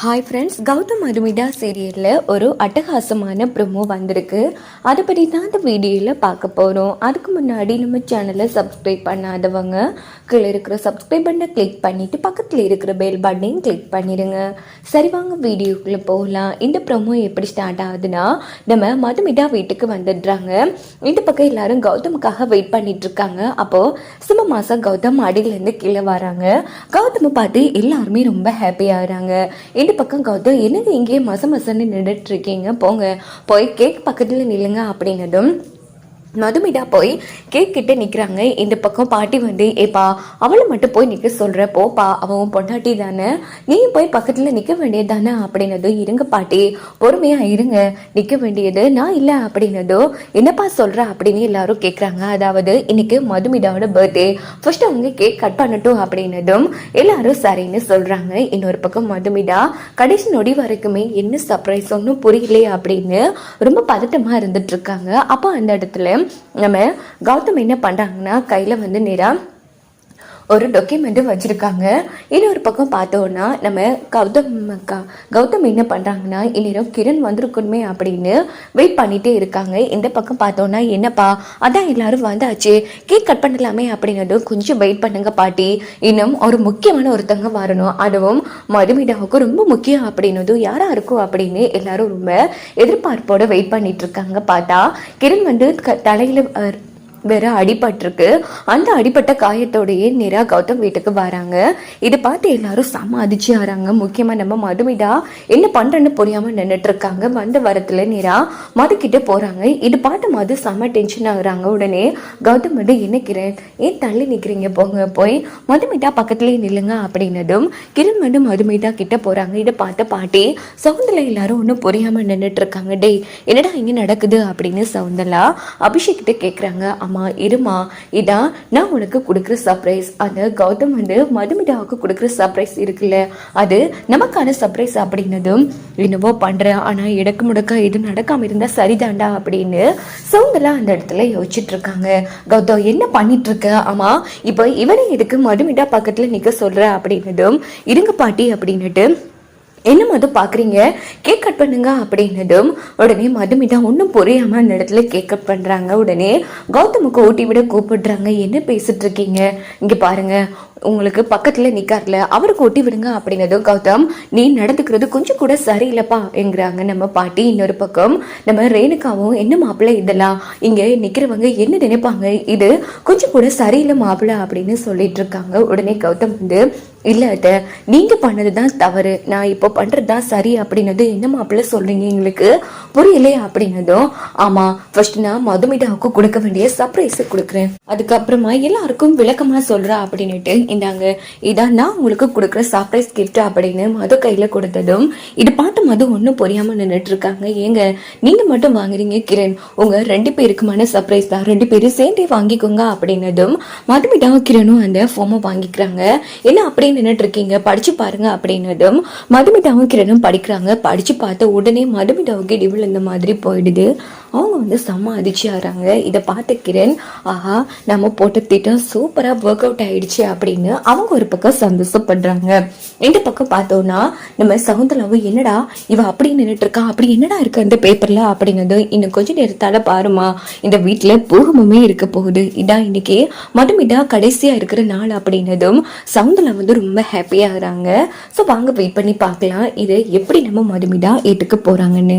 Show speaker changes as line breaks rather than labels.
Hi friends Gautham அருமிடா சீரியலில் ஒரு அட்டகாசமான ப்ரொமோ வந்திருக்கு. அதை பற்றி தான் இந்த வீடியோவில் பார்க்க போகிறோம் அதுக்கு முன்னாடி நம்ம சேனலை சப்ஸ்கிரைப் பண்ணாதவங்க கீழே இருக்கிற சப்ஸ்கிரைப் பட்டனை கிளிக் பண்ணிவிட்டு பக்கத்தில் இருக்கிற பெல் பட்டனையும் கிளிக் பண்ணிடுங்க சரி வாங்க வீடியோக்குள்ளே போகலாம். இந்த ப்ரொமோ எப்படி ஸ்டார்ட் ஆகுதுன்னா நம்ம மதுமிடா வீட்டுக்கு வந்துடுறாங்க. இந்த பக்கம் எல்லாரும் கௌதமுக்காக வெயிட் பண்ணிகிட்ருக்காங்க அப்போது சிம்ம மாதம் கௌதம் அடியிலேருந்து கீழே வராங்க. கௌதமை பார்த்து எல்லாருமே ரொம்ப ஹாப்பி ஆகுறாங்க. இந்த பக்கம் கௌதம் என்னங்க இங்கேயே மச மசன்னு நின்றுட்டு இருக்கீங்க? போங்க போய் கேக் பக்கத்தில் நில்லுங்க அப்படின்னதும் மதுமிதா போய் கேக் கிட்ட நிற்கிறாங்க இந்த பக்கம் பாட்டி வந்து ஏப்பா அவளை மட்டும் போய் நிற்க சொல்கிற போப்பா அவன் பொண்டாட்டி தானே. நீயும் போய் பக்கத்தில் நிற்க வேண்டியது தானே அப்படின்னதோ இருங்க பாட்டி பொறுமையாக இருங்க. நிற்க வேண்டியது நான் இல்லை. அப்படின்னதோ என்னப்பா சொல்கிற அப்படின்னு எல்லாரும் கேட்குறாங்க அதாவது இன்னைக்கு மதுமிதாவோட பர்த்டே ஃபர்ஸ்ட் அவங்க கேக் கட் பண்ணட்டும் அப்படின்னதும் எல்லாரும் சரின்னு சொல்கிறாங்க இன்னொரு பக்கம் மதுமிதா கடைசி நொடி வரைக்குமே என்ன சர்ப்ரைஸ் ஒன்றும் புரியலையே. அப்படின்னு ரொம்ப பதட்டமாக இருந்துட்டு இருக்காங்க. அப்போ அந்த இடத்துல நம்ம கௌதம் என்ன பண்ணுறாங்கன்னா கையில் வந்து நேராக ஒரு டொக்குமெண்ட் வச்சுருக்காங்க. இன்னொரு பக்கம் பார்த்தோன்னா நம்ம கௌதம் க- கௌதம் என்ன பண்ணுறாங்கன்னா இந்நேரம் கிரண் வந்திருக்கணுமே அப்படின்னு வெயிட் பண்ணிகிட்டே இருக்காங்க. இந்த பக்கம் பார்த்தோன்னா என்னப்பா அதான் எல்லாரும் வந்தாச்சு. கேக் கட் பண்ணலாமே அப்படின்னதும் கொஞ்சம் வெயிட் பண்ணுங்க பாட்டி. இன்னும் ஒரு முக்கியமான ஒருத்தங்க வரணும். அதுவும் மதுமிடாவுக்கு ரொம்ப முக்கியம் அப்படின்னதும் யாராக இருக்கும் அப்படின்னு எல்லாரும் ரொம்ப எதிர்பார்ப்போட வெயிட் பண்ணிட்டு இருக்காங்க பார்த்தா கிரண் வந்து க- தலையில வேற அடிபட்டிருக்கு. அந்த அடிப்பட்ட காயத்தோடையே நேரா கௌதம் வீட்டுக்கு வராங்க. இதை பார்த்து எல்லாரும் செம அதிர்ச்சி ஆறாங்க முக்கியமா நம்ம மதுமிதா என்ன பண்றேன்னு புரியாம நின்றுட்டு இருக்காங்க வந்த வரத்துல நேரா மது கிட்ட போறாங்க. இது பார்த்து மது செம டென்ஷன் ஆகுறாங்க. உடனே கௌதம் வந்து என்ன கிரண் ஏன் தள்ளி நிக்கிறீங்க? போங்க போய். மதுமிதா பக்கத்துலயே நில்லுங்க அப்படின்னதும் கிரண் வந்து மதுமிதா கிட்ட போறாங்க. இதை பார்த்த பாட்டி சவுந்தல எல்லாரும் ஒன்றும் புரியாம நின்றுட்டு இருக்காங்க டேய் என்னடா இங்க நடக்குது? அப்படின்னு சவுந்தலா அபிஷேக் கிட்ட கேக்குறாங்க. அம்மா இருமா. இதான் நான் உனக்கு கொடுக்குற சர்ப்ரைஸ் அந்த கௌதம் வந்து மதுமிதாவுக்கு கொடுக்குற சர்ப்ரைஸ் இருக்குல்ல. அது நமக்கான சர்ப்ரைஸ் அப்படின்னதும் என்னவோ பண்ணுறேன் ஆனால் இடக்கு முடக்க இது நடக்காமல் இருந்தால் சரிதாண்டா அப்படின்னு சவுந்தலா அந்த இடத்துல யோசிச்சுட்டு இருக்காங்க. கௌதம் என்ன பண்ணிட்டு இருக்க? ஆமா இப்போ இவனை எதுக்கு மதுமிதா பக்கத்தில் நிற்க சொல்கிற அப்படின்னதும் இருங்க பாட்டி அப்படின்னுட்டு என்ன மது பார்க்குறீங்க? கேக் கட் பண்ணுங்க அப்படின்னதும் உடனே மதுமிதா ஒன்றும் புரியாமல் அந்த இடத்துல கேக் கட் பண்ணுறாங்க உடனே கௌதமுக்கு ஊட்டி விட கூப்பிடுறாங்க. என்ன பேசிட்டு இருக்கீங்க? இங்கே பாருங்க. உங்களுக்கு பக்கத்தில் நிற்கார்ல அவருக்கு ஒட்டி விடுங்க அப்படின்னதும் கௌதம் நீ நடந்துக்கிறது கொஞ்சம் கூட சரியில்லைப்பா என்கிறாங்க நம்ம பாட்டி இன்னொரு பக்கம். நம்ம ரேணுகாவும் என்ன மாப்பிள்ளை இதெல்லாம்? இங்கே நிற்கிறவங்க என்ன நினைப்பாங்க? இது கொஞ்சம் கூட சரியில்லை மாப்பிள்ளை அப்படின்னு சொல்லிட்டு இருக்காங்க. உடனே கௌதம் வந்து இல்லை அத்தை நீங்கள் பண்ணது தான் தவறு. நான் இப்போ பண்ணுறது தான் சரி அப்படின்னது என்ன மாப்பிள்ள சொல்கிறீங்க எங்களுக்கு? புரியலையே அப்படின்னதும் ஆமாம் ஃபர்ஸ்ட் நான் மதுமிதாவுக்கு கொடுக்க வேண்டிய சர்ப்ரைஸை கொடுக்குறேன். அதுக்கப்புறமா எல்லாருக்கும் விளக்கமாக சொல்கிறா அப்படின்னுட்டு இந்தாங்க இதான் நான் உங்களுக்கு கொடுக்குற சர்ப்ரைஸ் கிஃப்ட் அப்படின்னு மது கையில் கொடுத்ததும் இது பாட்டு மது ஒன்றும் புரியாமல் நின்றுட்டு இருக்காங்க ஏங்க நீங்கள் மட்டும் வாங்குறீங்க கிரண். உங்கள் ரெண்டு பேருக்குமான சர்ப்ரைஸ் தான். ரெண்டு பேரும் சேர்ந்தே வாங்கிக்கோங்க அப்படின்னதும் மதுமிதாவும் கிரணும் அந்த ஃபோமை வாங்கிக்கிறாங்க. என்ன அப்படின்னு நின்றுட்டு இருக்கீங்க படிச்சு பாருங்க அப்படின்னதும் மதுமிதாவும் கிரணும் படிக்கிறாங்க. படிச்சு பார்த்த உடனே மதுமிதாவுக்கு இடி இந்த மாதிரி போயிடுது. அவங்க வந்து செம்ம அதிர்ச்சி ஆகிறாங்க. இதை பார்த்து கிரண் ஆஹா நம்ம போட்ட திட்டம் சூப்பராக ஒர்க் அவுட் ஆயிடுச்சு அப்படின்னு அவங்க ஒரு பக்கம் சந்தோஷப்படுறாங்க. இந்த பக்கம் பார்த்தோம்னா நம்ம சகுந்தலாவும் என்னடா இவ அப்படி நின்றுட்டு இருக்கா அப்படி என்னடா இருக்கு அந்த பேப்பர்ல அப்படிங்கிறது இன்னும் கொஞ்சம் நேரத்தால பாருமா இந்த வீட்டுல பூகமுமே இருக்க போகுது. இதான் இன்னைக்கு மதுமிடா கடைசியா இருக்கிற நாள் அப்படின்னதும் சவுந்தலா வந்து ரொம்ப ஹாப்பியா ஆகுறாங்க. ஸோ வாங்க வெயிட் பண்ணி பார்க்கலாம். இது எப்படி நம்ம மதுமிடா ஏட்டுக்கு போறாங்கன்னு.